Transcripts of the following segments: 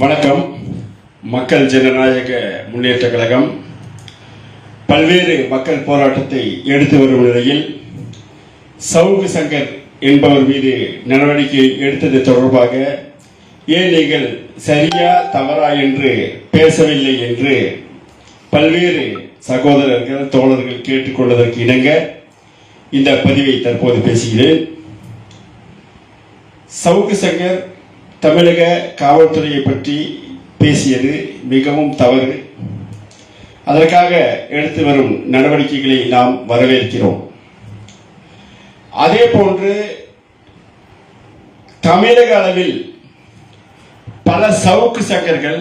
வணக்கம். மக்கள் ஜனநாயக முன்னேற்ற கழகம் பல்வேறு மக்கள் போராட்டத்தை எடுத்து வரும் நிலையில் சவுகு சங்கர் என்பவர் மீது நடவடிக்கை எடுத்தது தொடர்பாக ஏன் நீங்கள் சரியா தவறா என்று பேசவில்லை என்று பல்வேறு சகோதரர்கள் தோழர்கள் கேட்டுக்கொள்வதற்கு இணங்க இந்த பதிவை தற்போது பேசுகிறேன். சவுக்கு சங்கர் தமிழக காவல்துறையை பற்றி பேசியது மிகவும் தவறு. அதற்காக எடுத்து வரும் நடவடிக்கைகளை நாம் வரவேற்கிறோம். அதே போன்று தமிழக அளவில் பல சவுக்கு சங்கர்கள்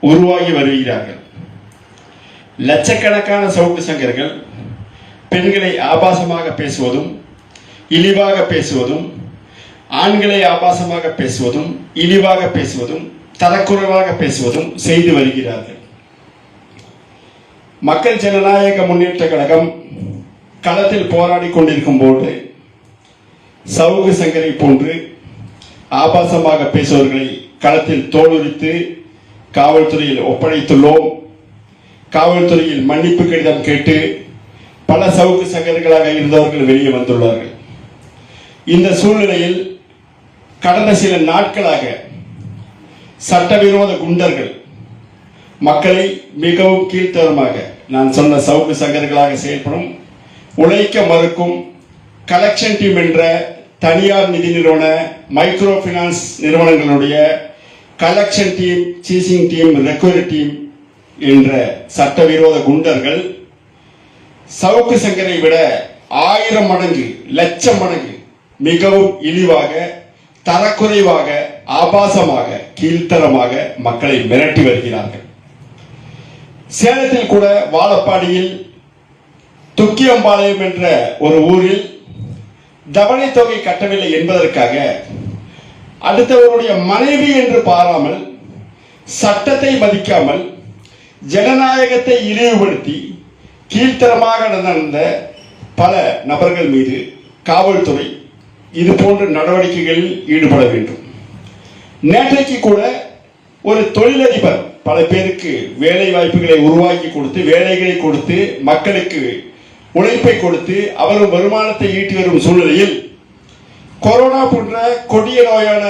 உருவாகி வருகிறார்கள். லட்சக்கணக்கான சவுக்கு சங்கர்கள் பெண்களை ஆபாசமாக பேசுவதும் இழிவாக பேசுவதும் ஆண்களை ஆபாசமாக பேசுவதும் இழிவாக பேசுவதும் தரக்குறைவாக பேசுவதும் செய்து வருகிறார்கள். மக்கள் ஜனநாயக முன்னேற்ற கழகம் களத்தில் போராடி கொண்டிருக்கும் போது சவுகு சங்கரை போன்று ஆபாசமாக பேசுபவர்களை களத்தில் தோலுரித்து காவல்துறையில் ஒப்படைத்துள்ளோம். காவல்துறையில் மன்னிப்பு கடிதம் கேட்டு பல சவுக்கு சங்கர்களாக இருந்தவர்கள் வெளியே வந்துள்ளார்கள். இந்த சூழ்நிலையில் கடந்த சில நாட்களாக சட்டவிரோத குண்டர்கள் மக்களை மிகவும் கீழ்த்தரமாக நான் சொன்ன சவுக்கு சங்கர்களாக செயல்படும் உழைக்க மறுக்கும் கலெக்ஷன் டீம் என்ற தனியார் நிதி நிறுவன micro finance நிறுவனங்களுடைய collection team seizing team recovery team என்ற சட்டவிரோத குண்டர்கள் சவுக்கு சங்கரை விட ஆயிரம் மடங்கு லட்சம் மடங்கு மிகவும் இழிவாக தரக்குறைவாக ஆபாசமாக கீழ்த்தரமாக மக்களை மிரட்டி வருகிறார்கள். சேலத்தில் கூட வாழப்பாடியில் துக்கியம்பாளையம் என்ற ஒரு ஊரில் தவணை தொகை கட்டவில்லை என்பதற்காக அடுத்தவருடைய மனைவி என்று பாராமல் சட்டத்தை மதிக்காமல் ஜனநாயகத்தை இழிவுபடுத்தி கீழ்த்தரமாக நடந்த பல நபர்கள் மீது காவல்துறை இது போன்ற நடவடிக்கைகளில் ஈடுபட வேண்டும். நேற்றைக்கு கூட ஒரு தொழிலதிபர் பல பேருக்கு வேலை வாய்ப்புகளை உருவாக்கி கொடுத்து வேலைகளை கொடுத்து மக்களுக்கு உழைப்பை கொடுத்து அவரும் வருமானத்தை ஈட்டி வரும் சூழ்நிலையில் கொரோனா போன்ற கொடிய நோயான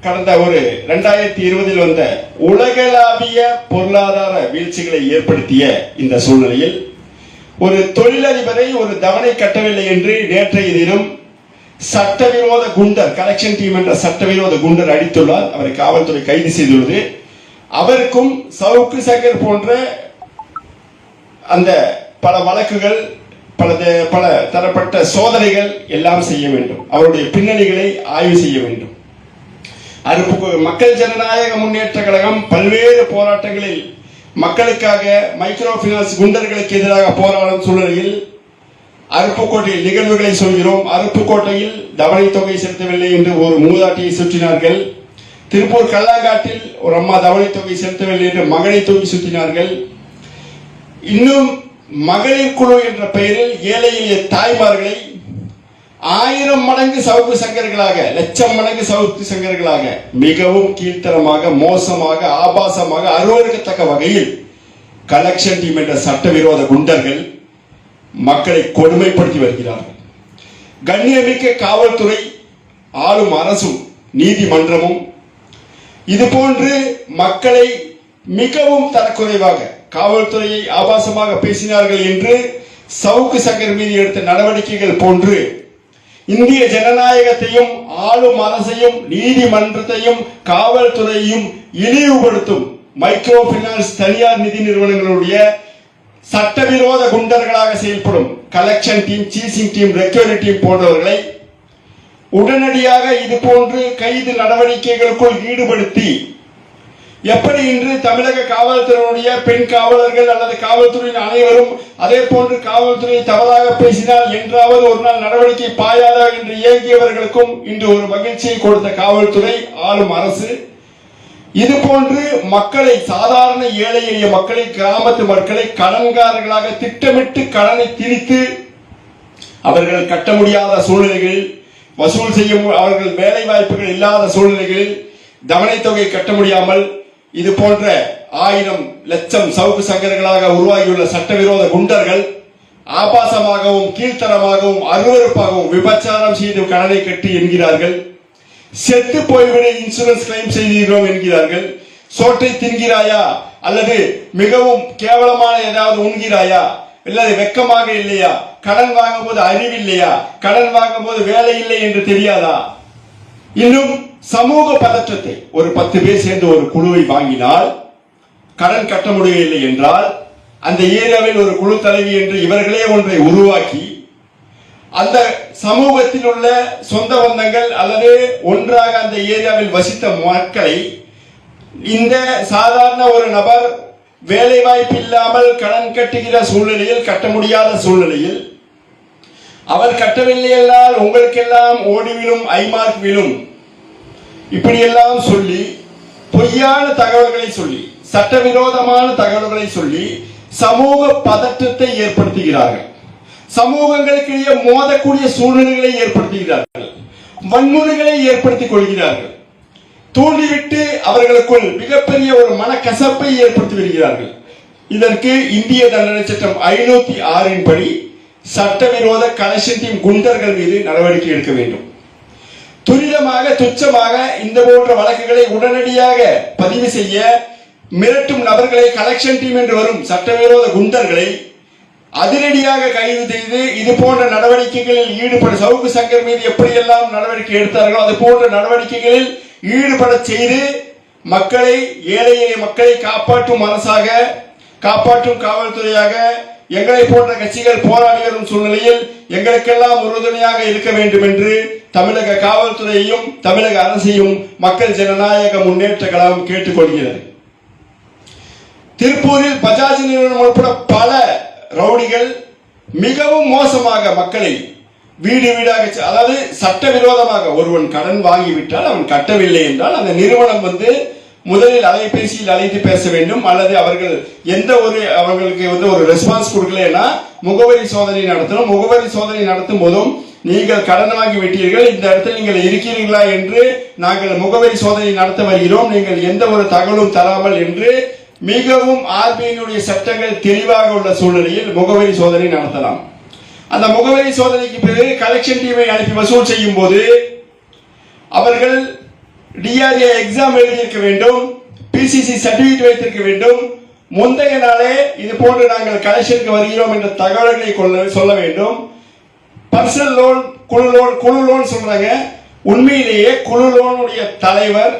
கடந்த ஒரு ரெண்டாயிரத்தி இருபதில் வந்த உலகளாவிய பொருளாதார வீழ்ச்சிகளை ஏற்படுத்திய இந்த சூழ்நிலையில் ஒரு தொழிலதிபரை ஒரு தவணை கட்டவில்லை என்று நேற்றைய தினம் சட்டவிரோத குண்டர் கலெக்ஷன் டீம் என்ற சட்டவிரோத குண்டர் அடித்துள்ளார். அவரை காவல்துறை கைது செய்துள்ளது. அவருக்கும் சவுக்கு சங்கர் போன்ற அந்த பல வழக்குகள் பல பல தரப்பட்ட சோதனைகள் எல்லாம் செய்ய வேண்டும். அவருடைய பின்னணிகளை ஆய்வு செய்ய வேண்டும். அருப்பு மக்கள் ஜனநாயக முன்னேற்ற கழகம் பல்வேறு போராட்டங்களில் மக்களுக்காக மைக்ரோ பினான்ஸ் குண்டர்களுக்கு எதிராக போராடும் சூழ்நிலையில் அருப்புக்கோட்டையில் நிகழ்வுகளை சொல்கிறோம். அருப்புக்கோட்டையில் தவணை தொகை செலுத்தவில்லை என்று ஒரு மூதாட்டியை சுற்றினார்கள். திருப்பூர் கல்லாங்காட்டில் ஒரு அம்மா தவணை தொகை செலுத்தவில்லை என்று மகனை தூக்கி சுற்றினார்கள். இன்னும் மகளிர் குழு என்ற பெயரில் ஏழை எளிய தாய்மார்களை ஆயிரம் மடங்கு சவுக்கு சங்கர்களாக லட்சம் மடங்கு சவுக்கு சங்கர்களாக மிகவும் கீழ்த்தரமாக மோசமாக ஆபாசமாக அருவருக்கத்தக்க வகையில் கலெக்ஷன் டீம் என்ற சட்டவிரோத குண்டர்கள் மக்களை கொடுமைப்படுத்தி வருகிறார்கள். கண்ணியமிக்க காவல்துறை ஆளும் அரசும் நீதிமன்றமும் இதுபோன்று மக்களை மிகவும் தரக்குறைவாக காவல்துறையை ஆபாசமாக பேசினார்கள் என்று சவுக்கு சங்கர் மீது எடுத்த நடவடிக்கைகள் போன்று இந்திய ஜனநாயகத்தையும் ஆளும் அரசையும் நீதிமன்றத்தையும் காவல்துறையையும் இழிவுபடுத்தும் மைக்ரோ பினான்ஸ் தனியார் நிதி நிறுவனங்களுடைய சட்டவிரோத குண்டர்களாக செயல்படும் collection team seizing team recovery team போன்றவர்களை உடனடியாக இது போன்று கைது நடவடிக்கைகளுக்குள் ஈடுபடுத்தி எப்படி இன்று தமிழக காவல்துறையினுடைய பெண் காவலர்கள் அல்லது காவல்துறையின் அனைவரும் அதே போன்று காவல்துறை தவறாக பேசினால் என்றாவது ஒரு நாள் நடவடிக்கை பாயாதா என்று இயங்கியவர்களுக்கும் இன்று ஒரு மகிழ்ச்சியை கொடுத்த காவல்துறை ஆளும் அரசு இது போன்று மக்களை சாதாரண ஏழை எளிய மக்களை கிராமத்து மக்களை கடன்காரர்களாக திட்டமிட்டு கடனை திணித்து அவர்கள் கட்ட முடியாத சூழ்நிலைகளில் வசூல் செய்ய அவர்கள் வேலை வாய்ப்புகள் இல்லாத சூழ்நிலைகளில் தவணைத்தொகை தொகை கட்ட முடியாமல் இது போன்ற ஆயிரம் லட்சம் சவுக்கு சங்கர்களாக உருவாகியுள்ள சட்டவிரோத குண்டர்கள் ஆபாசமாகவும் கீழ்த்தரமாகவும் அருவருப்பாகவும் விபச்சாரம் செய்து கடனை கட்டி என்கிறார்கள். செத்து போய்விட இன்சூரன்ஸ் கிளைம் செய்கிறோம் என்கிறார்கள். சோற்றை தின்கிறாயா? அல்லது மிகவும் கேவலமான ஏதாவது உண்கிறாயா? இல்லாது வெக்கமாக இல்லையா? கடன் வாங்கும்போது அறிவில்லையா? கடன் வாங்கும்போது வேலை இல்லை என்று தெரியாதா? இன்னும் சமூக பதற்றத்தை ஒரு பத்து பேர் சேர்ந்து ஒரு குழுவை வாங்கினால் கடன் கட்ட முடியவில்லை என்றால் அந்த ஏரியாவில் ஒரு குழு தலைவி என்று இவர்களே ஒன்றை உருவாக்கி அந்த சமூகத்தில் உள்ள சொந்த பந்தங்கள் அல்லது ஒன்றாக அந்த ஏரியாவில் வசித்த மக்களை இந்த சாதாரண ஒரு நபர் வேலை வாய்ப்பு இல்லாமல் கடன் கட்டுகிற சூழ்நிலையில் கட்ட முடியாத சூழ்நிலையில் அவர் கட்டவில்லை என்றால் உங்களுக்கெல்லாம் ஓடி விழும் ஐமார்க் விழும் இப்படியெல்லாம் சொல்லி பொய்யான தகவல்களை சொல்லி சட்டவிரோதமான தகவல்களை சொல்லி சமூக பதற்றத்தை ஏற்படுத்துகிறார்கள். சமூகங்களுக்கிடையே மோதக்கூடிய சூழ்நிலைகளை ஏற்படுத்துகிறார்கள். வன்முறைகளை ஏற்படுத்திக் கொள்கிறார்கள். தூண்டிவிட்டு அவர்களுக்குள் மிகப்பெரிய ஒரு மனக்கசப்பை ஏற்படுத்தி வருகிறார்கள். இதற்கு இந்திய தண்டனை சட்டம் ஐநூத்தி ஆறின் படி சட்டவிரோத கலெக்ஷன் டீம் குண்டர்கள் மீது நடவடிக்கை எடுக்க வேண்டும். துரிதமாக துச்சமாக இந்த போன்ற வழக்குகளை உடனடியாக பதிவு செய்ய மிரட்டும் நபர்களை கலெக்ஷன் டீம் என்று வரும் சட்டவிரோத குண்டர்களை அதிரடியாக கைது செய்து இது போன்ற நடவடிக்கைகளில் ஈடுபட சவுக்கு சங்கர் மீது எப்படியெல்லாம் நடவடிக்கை எடுத்தார்களோ அது போன்ற நடவடிக்கைகளில் ஈடுபட செய்து மக்களை ஏழை எளிய மக்களை காப்பாற்றும் அரசாக காப்பாற்றும் காவல்துறையாக எங்களை போன்ற கட்சிகள் போராடி வரும் சூழ்நிலையில் எங்களுக்கெல்லாம் உறுதுணையாக இருக்க வேண்டும் என்று தமிழக காவல்துறையையும் தமிழக அரசையும் மக்கள் ஜனநாயக முன்னேற்ற கழகம் கேட்டுக்கொள்கிறது. திருப்பூரில் பஜாஜ் நிறுவனம் உட்பட பல ரவுடிகள் மிகவும் மோசமாக மக்களை வீடு வீடாக அதாவது சட்டவிரோதமாக ஒருவன் கடன் வாங்கிவிட்டால் அவன் கட்டவில்லை என்றால் அந்த நிறுவனம் வந்து முதலில் அலைபேசியில் அழைத்து பேச வேண்டும் அல்லது அவர்கள் எந்த ஒரு அவர்களுக்கு வந்து ஒரு ரெஸ்பான்ஸ் கொடுக்கலன்னா முகவரி சோதனை நடத்தணும். முகவரி சோதனை நடத்தும் போதும் நீங்கள் கடன் வாங்கி விட்டீர்கள். இந்த இடத்தில் நீங்கள் இருக்கிறீர்களா என்று நாங்கள் முகவரி சோதனை நடத்த வருகிறோம். நீங்கள் எந்த ஒரு தகவலும் தராமல் என்று மிகவும் ஆர்பிஐனுடைய சட்டங்கள் தெளிவாக உள்ள சூழ்நிலையில் முகவரி சோதனை நடத்தலாம். அந்த முகவரி சோதனைக்கு பிறகு கலெக்ஷன் டீமை அனுப்பி வசூல் செய்யும் போது அவர்கள் டிஆர்ஏ எக்ஸாம் எழுதியிருக்க வேண்டும் பிசிசி சர்டிபிகேட் வைத்திருக்க வேண்டும். முந்தைய நாளே இது போன்று நாங்கள் கலெக்ஷனுக்கு வருகிறோம் என்ற தகவல்களை கொள்ள சொல்ல வேண்டும். பர்சனல் லோன் குழு லோன் குழு லோன் சொல்றாங்க. உண்மையிலேயே குழு லோனுடைய தலைவர்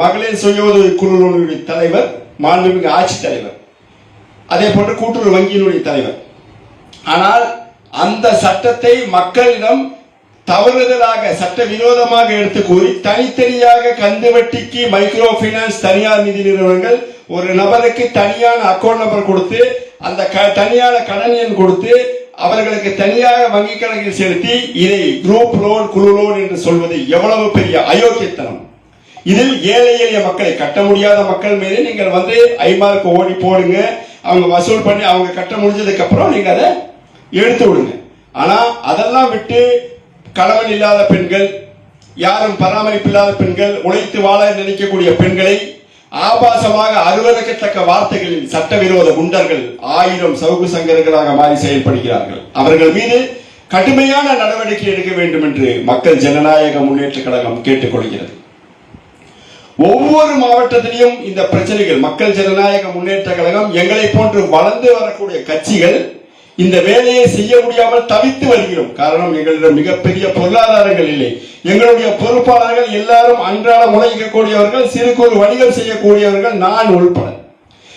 மகளிர் சுய உதவி குழு லோனுடைய தலைவர் மாண்புமிகு ஆட்சித் தலைவர். அதே போன்று கூட்டுறவு வங்கியினுடைய தலைவர். ஆனால் அந்த சட்டத்தை மக்களிடம் தவறுதலாக சட்ட விரோதமாக எடுத்து கூறி தனித்தனியாக கந்து வட்டிக்கு மைக்ரோ ஃபைனான்ஸ் தனியார் நிதி நிறுவனங்கள் ஒரு நபருக்கு தனியான அக்கௌண்ட் நம்பர் கொடுத்து அந்த க- தனியான கடன் எண் கொடுத்து அவர்களுக்கு தனியாக வங்கி கணக்கில் செலுத்தி இதை குரூப் லோன் குழு லோன் என்று சொல்வது எவ்வளவு பெரிய அயோக்கியத்தனம். இதில் ஏழை எளிய மக்களை கட்ட முடியாத மக்கள் மீது நீங்கள் வந்து ஐமாருக்கு ஓடி போடுங்க. அவங்க வசூல் பண்ணி அவங்க கட்ட முடிஞ்சதுக்கு அப்புறம் நீங்க அதை எடுத்து விடுங்க. ஆனா அதெல்லாம் விட்டு கணவன் இல்லாத பெண்கள் யாரும் பராமரிப்பு இல்லாத பெண்கள் உழைத்து வாழ நினைக்கக்கூடிய பெண்களை ஆபாசமாக அருவருக்கத்தக்க வார்த்தைகளில் சட்டவிரோத குண்டர்கள் ஆயிரம் சவுக்கு சங்கர்களாக மாறி செயல்படுகிறார்கள். அவர்கள் மீது கடுமையான நடவடிக்கை எடுக்க வேண்டும் என்று மக்கள் ஜனநாயக முன்னேற்ற கழகம் கேட்டுக்கொள்கிறது. ஒவ்வொரு மாவட்டத்திலையும் இந்த பிரச்சனைகள். மக்கள் ஜனநாயக முன்னேற்ற கழகம் எங்களை போன்று வளர்ந்து வரக்கூடிய கட்சிகள் இந்த வேலையை செய்ய முடியாமல் தவித்து வருகிறோம். காரணம் எங்களிடம் மிகப்பெரிய பொருளாதாரங்கள் இல்லை. எங்களுடைய பொறுப்பாளர்கள் எல்லாரும் அன்றாடம் உழைக்கக்கூடியவர்கள் சிறு குறு வணிகம் செய்யக்கூடியவர்கள் நான் உள்பட.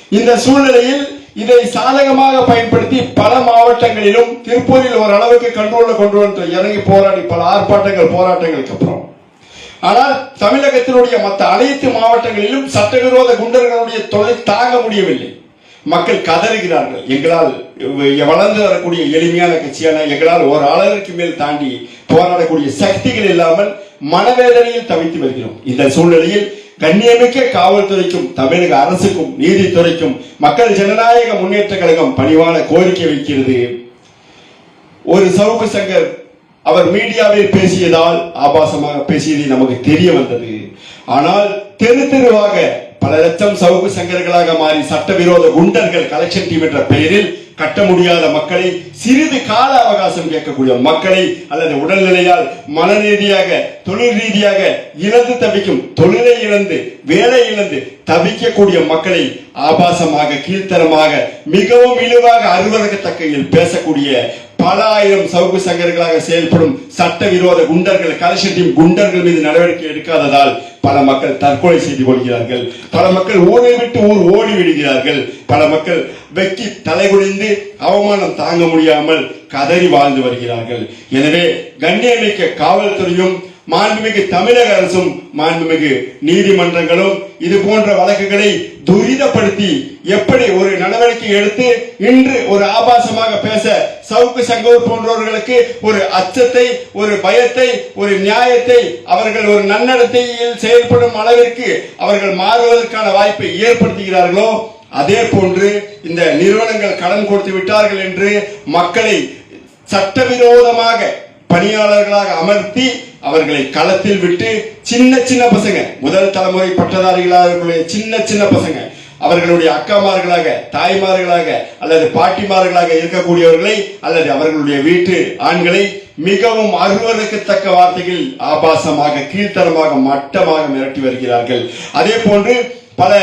இந்த சூழ்நிலையில் இதை சாதகமாக பயன்படுத்தி பல மாவட்டங்களிலும் திருப்பூரில் ஓரளவுக்கு கண்ட்ரோலில் கொண்டு வந்து இறங்கி போராடி பல ஆர்ப்பாட்டங்கள் போராட்டங்களுக்கு அப்புறம். ஆனால் தமிழகத்தினுடைய மற்ற அனைத்து மாவட்டங்களிலும் சட்டவிரோத குண்டர்களுடைய தொலை தாங்க முடியவில்லை. மக்கள் கதறுகிறார்கள். எங்களால் வளர்ந்து வரக்கூடிய எளிமையான கட்சியான எங்களால் ஒரு அளவிற்கு மேல் தாண்டி போராடக்கூடிய சக்திகள் இல்லாமல் மனவேதனையில் தவித்து வருகிறோம். இந்த சூழ்நிலையில் கண்ணியமிக்க காவல்துறைக்கும் தமிழக அரசுக்கும் நீதித்துறைக்கும் மக்கள் ஜனநாயக முன்னேற்ற கழகம் பணிவான கோரிக்கை வைக்கிறது. ஒரு சவுக்கு சங்கர் அவர் மீடியாவில் பேசியதால் ஆபாசமாக பேசியது நமக்கு தெரிய வந்தது. ஆனால் தெரு தெருவாக பல லட்சம் சவுக்கு சங்கர்களாக மாறி சட்டவிரோத குண்டர்கள் கலெக்ஷன் டீம் என்ற பெயரில் கட்ட முடியாத மக்களை சிறிது கால அவகாசம் கேட்கக்கூடிய மக்களை அல்லது உடல்நிலையால் மனரீதியாக தொழில் ரீதியாக இழந்து தவிக்கும் தொழிலை இழந்து வேலை இழந்து தவிக்கக்கூடிய மக்களை ஆபாசமாக கீழ்த்தரமாக மிகவும் இழிவாக அருவருக்கத்தக்கையில் பேசக்கூடிய பல ஆயிரம் சவுக்கு சங்கர்களாக செயல்படும் சட்டவிரோத குண்டர்கள் கலெக்ஷன் குண்டர்கள் மீது நடவடிக்கை எடுக்காததால் பல மக்கள் தற்கொலை செய்து கொள்கிறார்கள். பல மக்கள் ஊரை விட்டு ஊர் ஓடி விடுகிறார்கள். பல மக்கள் வெக்கி தலைகுனிந்து அவமானம் தாங்க முடியாமல் கதறி வாழ்ந்து வருகிறார்கள். எனவே கண்ணியமிக்க காவல்துறையும் மாண்புமிகு தமிழக அரசும் மாண்புமிகு நீதிமன்றங்களும் இது போன்ற வழக்குகளை துரிதப்படுத்தி எப்படி ஒரு நடவடிக்கை எடுத்து இன்று ஒரு ஆபாசமாக பேச சவுக்கு சங்கம் போன்றவர்களுக்கு ஒரு அச்சத்தை ஒரு பயத்தை ஒரு நியாயத்தை அவர்கள் ஒரு நன்னடத்தையில் செயல்படும் அளவிற்கு அவர்கள் மாறுவதற்கான வாய்ப்பை ஏற்படுத்துகிறார்களோ அதே போன்று இந்த நிறுவனங்கள் கடன் கொடுத்து விட்டார்கள் என்று மக்களை சட்டவிரோதமாக பணியாளர்களாக அமர்த்தி அவர்களை களத்தில் விட்டு சின்ன சின்ன பசங்க முதல் தலைமுறை பட்டதாரிகளாக சின்ன சின்ன பசங்க அவர்களுடைய அக்காமார்களாக தாய்மார்களாக அல்லது பாட்டிமார்களாக இருக்கக்கூடியவர்களை அல்லது அவர்களுடைய வீட்டு ஆண்களை மிகவும் அருவருக்கத்தக்க வார்த்தைகளில் ஆபாசமாக கீழ்த்தரமாக மட்டமாக மிரட்டி வருகிறார்கள். அதே போன்று பல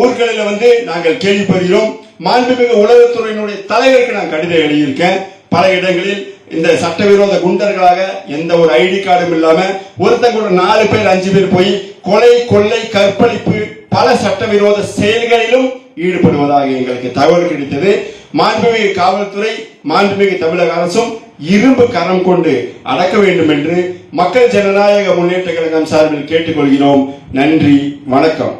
ஊர்களில் வந்து நாங்கள் கேள்விப்படுகிறோம் மாண்புமிகு உலகத்துறையினுடைய தலைவருக்கு நான் கடிதம் எழுதியிருக்கேன். பல இடங்களில் இந்த சட்டவிரோத குண்டர்களாக எந்த ஒரு ஐடி கார்டும் இல்லாம ஒருத்தங்க ஒரு நாலு பேர் அஞ்சு பேர் போய் கொலை கொள்ளை கற்பழிப்பு பல சட்டவிரோத செயல்களிலும் ஈடுபடுவதாக எங்களுக்கு தகவல் கிடைத்தது. மாண்புமிகு காவல்துறை மாண்புமிகு தமிழக அரசும் இரும்பு கரம் கொண்டு அடக்க வேண்டும் என்று மக்கள் ஜனநாயக முன்னேற்ற கழகம் சார்பில் கேட்டுக்கொள்கிறோம். நன்றி வணக்கம்.